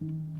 이건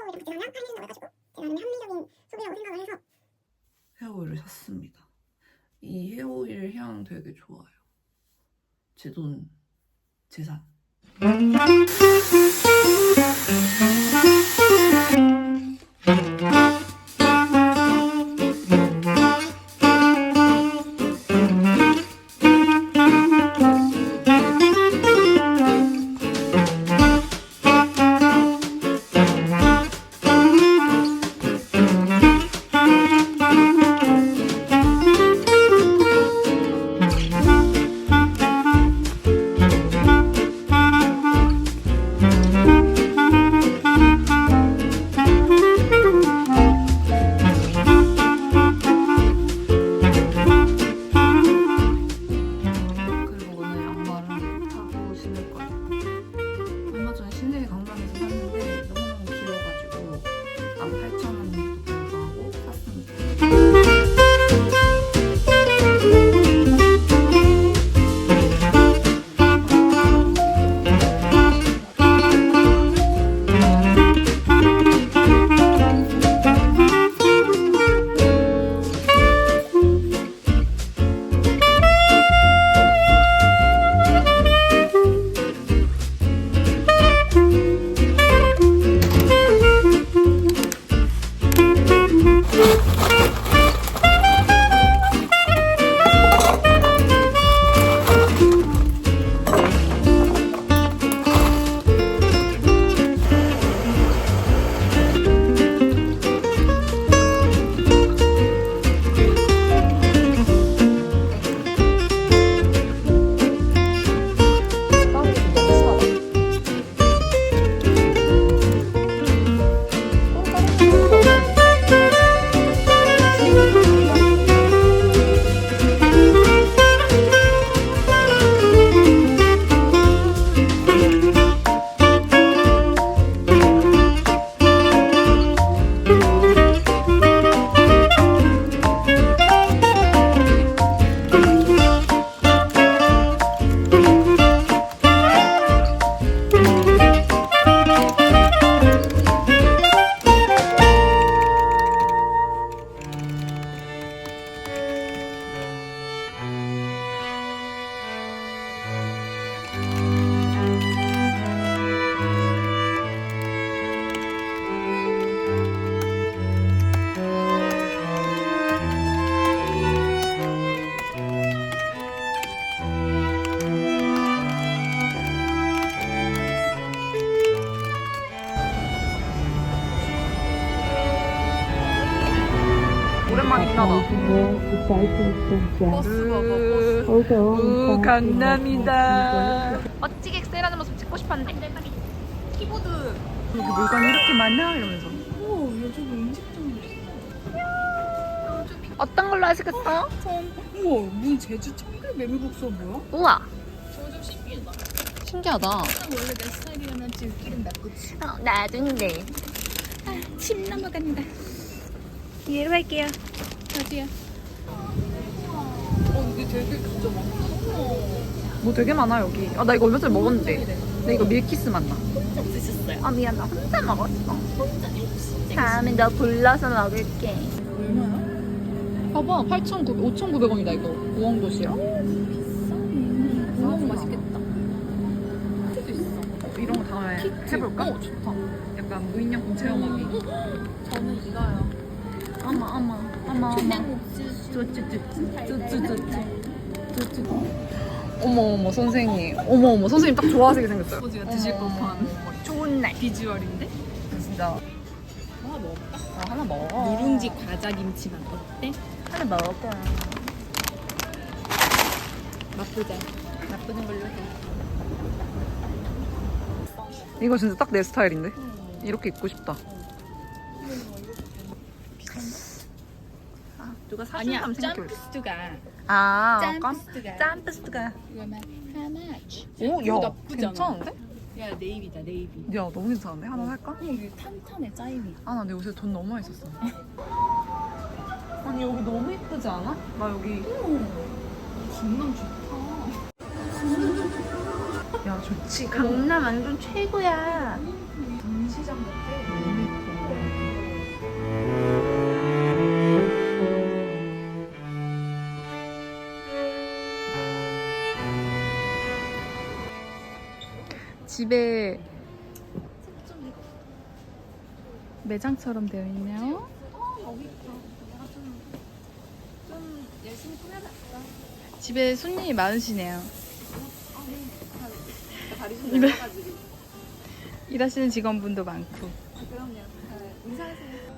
헤어오일을 한일이 나가지고 제가 나름의 합리적인 소비라고 생각을 해서 헤어 오일을 샀습니다. 이 헤어 오일 향 되게 좋아요. 제 돈, 재산. 오랜만이긴 하다. 버스 봐봐, 버스. 우 강남이다. 멋지게 세라는 모습 찍고 싶었는데 키보드 여기 물건이 이렇게 많아? 이러면서. 어떤 걸로 하시겠어요? 우와, 문 제주 청귤 메밀국수가 뭐야? 우와 저거 좀 신기하다. 신기하다 원래 내 스타일이었는지 웃기는다, 그치? 어, 나중에 침 넘어간다. 이해로 할게요 어디야? 어, 이게 되게 진짜 많다. 뭐 되게 많아, 여기. 아, 나 이거 얼마 전에 먹었는데. 근데 이거 밀키스 맛나. 혼자 드셨어요? 아 미안 나 혼자 먹었어. 다음에 너 불러서 먹을게. 얼마야? 봐봐 8,900, 5,900원이다 이거 우엉도시락 우엉 맛있겠다. 이런 거 다음에 해볼까? 어 좋다 약간 무인양품 체험하기 저는 이거요. 어머 어머 어머 어머. 선생님 어머 어머 선생님 딱 좋아하시게 생겼어요 아버지가 드실 법한 좋은 날. 비주얼인데? 진짜 하나 먹을까? 어, 하나 먹어 누룽지 과자 김치만 어때? 하나 먹어. 나쁘자. 나쁘는 걸로 해. 이거 진짜 딱 내 스타일인데 이렇게 입고 싶다 누가 사준 아니야, 다면 생각해. 짬프스트가. 아 깜. 짬프스트가. 짬프스트가. 이거만 하나. 오, 이거 야. 괜찮은데? 야, 네이비다, 네이비. 야, 너무 괜찮은데? 하나 살까? 어, 이거 탄탄해, 짜임이. 아, 나 근데 요새 돈 너무 많이 썼어. 아니, 여기 너무 이쁘지 않아? 나 여기. 중남 좋다. 야, 좋지. 강남 완전 최고야. 전시장 같아. 집에 매장처럼 되어 있네요. 집에 손님이 많으시네요. 일- 일하시는 직원분도 많고.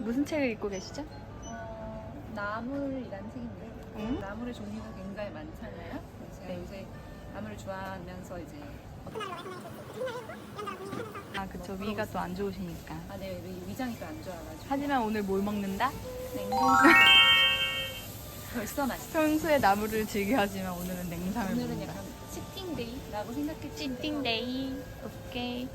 무슨 책을 읽고 계시죠? 나물이라는 책인데 응? 나물의 종류가 굉장히 많잖아요. 그래서 제가 요새 나물을 좋아하면서 이제 아, 그쵸. 위가 또 안 좋으시니까. 아, 네, 위- 위장이 또 안 좋아가지고 하지만 오늘 뭘 먹는다? 냉동 벌써 맛있어. 평소에 나물을 즐겨 하지만 오늘은 냉삼을 오늘은 먹는다. 약간 치팅데이라고 생각해 주시면 찐띵데이. 오케이.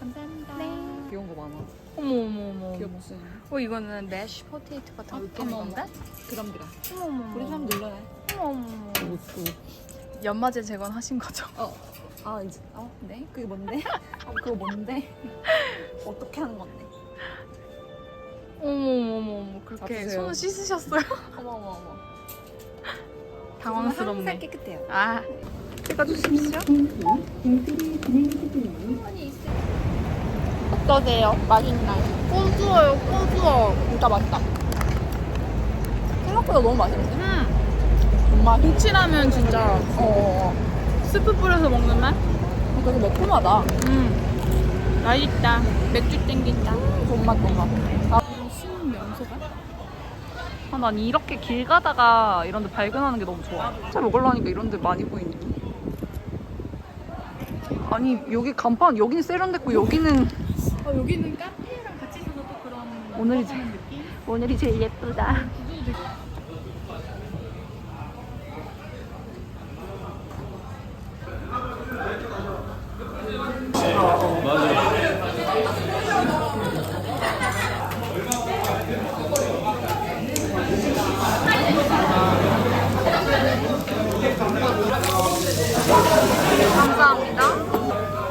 감사합니다. 네. 귀여운 거 많아. 어머 어머 어머. 어머. 귀엽지? 어 이거는 매쉬 포테이토 같은 거 이렇게 어머, 건데? 그럼 그럼. 어머 어머. 우리 한번 눌러라. 어머 어머. 어머. 연마제 재건하신 거죠? 아 이제 어 네? 그게 뭔데? 어, 그거 뭔데? 어떻게 하는 건데? 어머 어머 어머 어머. 그렇게 잡수세요. 손을 씻으셨어요? 어머 어머 어머. 당황스럽네. 항상 깨끗해요. 아. 찍어주십시오. 어떠세요? 맛있나요? 고소해요, 고소해. 진짜 맛있다. 생각보다 너무 맛있는데? 음. 정말 김치라면 진짜 어, 스프 뿌려서 먹는 맛? 되게 매콤하다. 음. 맛있다. 맥주 땡긴다. 존맛 존맛. 신명소가? 아, 난 이렇게 길 가다가 이런 데 발견하는 게 너무 좋아. 잘 먹으려니까 이런 데 많이 보이네. 아니, 여기 간판, 여기는 세련됐고, 여기는 어, 여기는 카페랑 같이 있어서 또 그런 오늘이 제, 느낌? 오늘이 제일 예쁘다.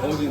어디 노현동?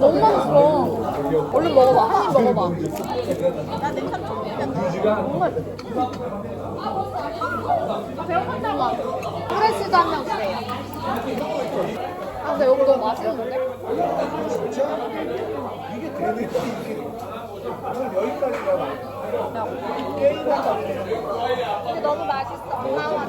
너무 맛있어. 얼른 먹어봐. 한 입 먹어봐. 프레시도 한명 주세요. 아, 근데 여기 너무 맛있는데? 근데 너무 맛있어. 고마워.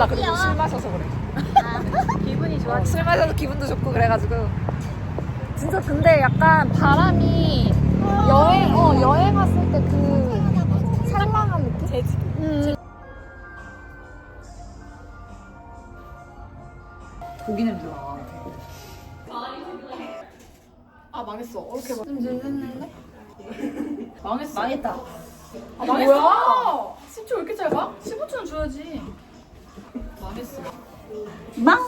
나 그리고 술 마셔서 그래. 기분이 좋아. 어, 술 마셔서 기분도 좋고 그래가지고 진짜 근데 약간 바람이 여행 어 여행 왔을 때그 찰랑한 느낌? 재지. 음. 고기 냄새 나. 아 망했어. 이렇게 막. 망했어. 망했다. 아 망했어. 10초 왜 이렇게 짧아? 15초는 줘야지. 망했어. 망.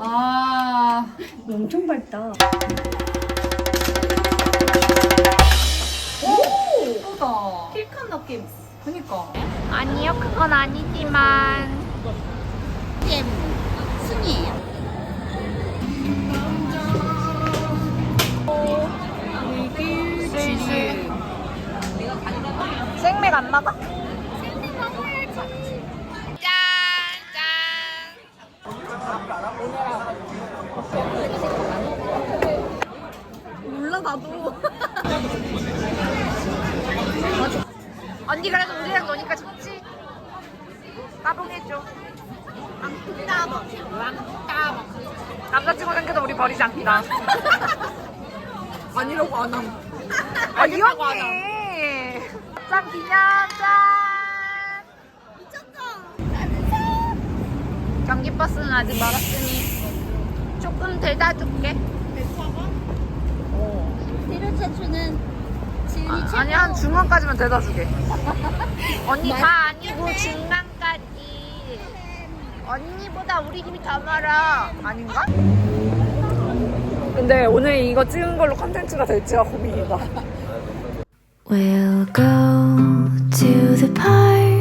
아. 엄청 밝다. 예쁘다. 킬칸 느낌. 그니까. 아니요, 그건 아니지만. 순이에요. 스위스. 생맥 안 먹어? 따봉해줘. 남자친구 생겨도 우리 버리지 않기다. 아니라고 안 함. 아, 이 언니! 짠 기념, 짠! 미쳤다! 전기버스는 아직 멀었으니 조금 대다 줄게. 필요 차추는 지은이 아, 최고. 아니, 한 중간까지만 대다 주게. 언니 다 아니고 중간까지. 언니보다 우리 집이 더 멀어. 아닌가? 근데 오늘 이거 찍은 걸로 컨텐츠가 될지가 고민이다. We'll go to the park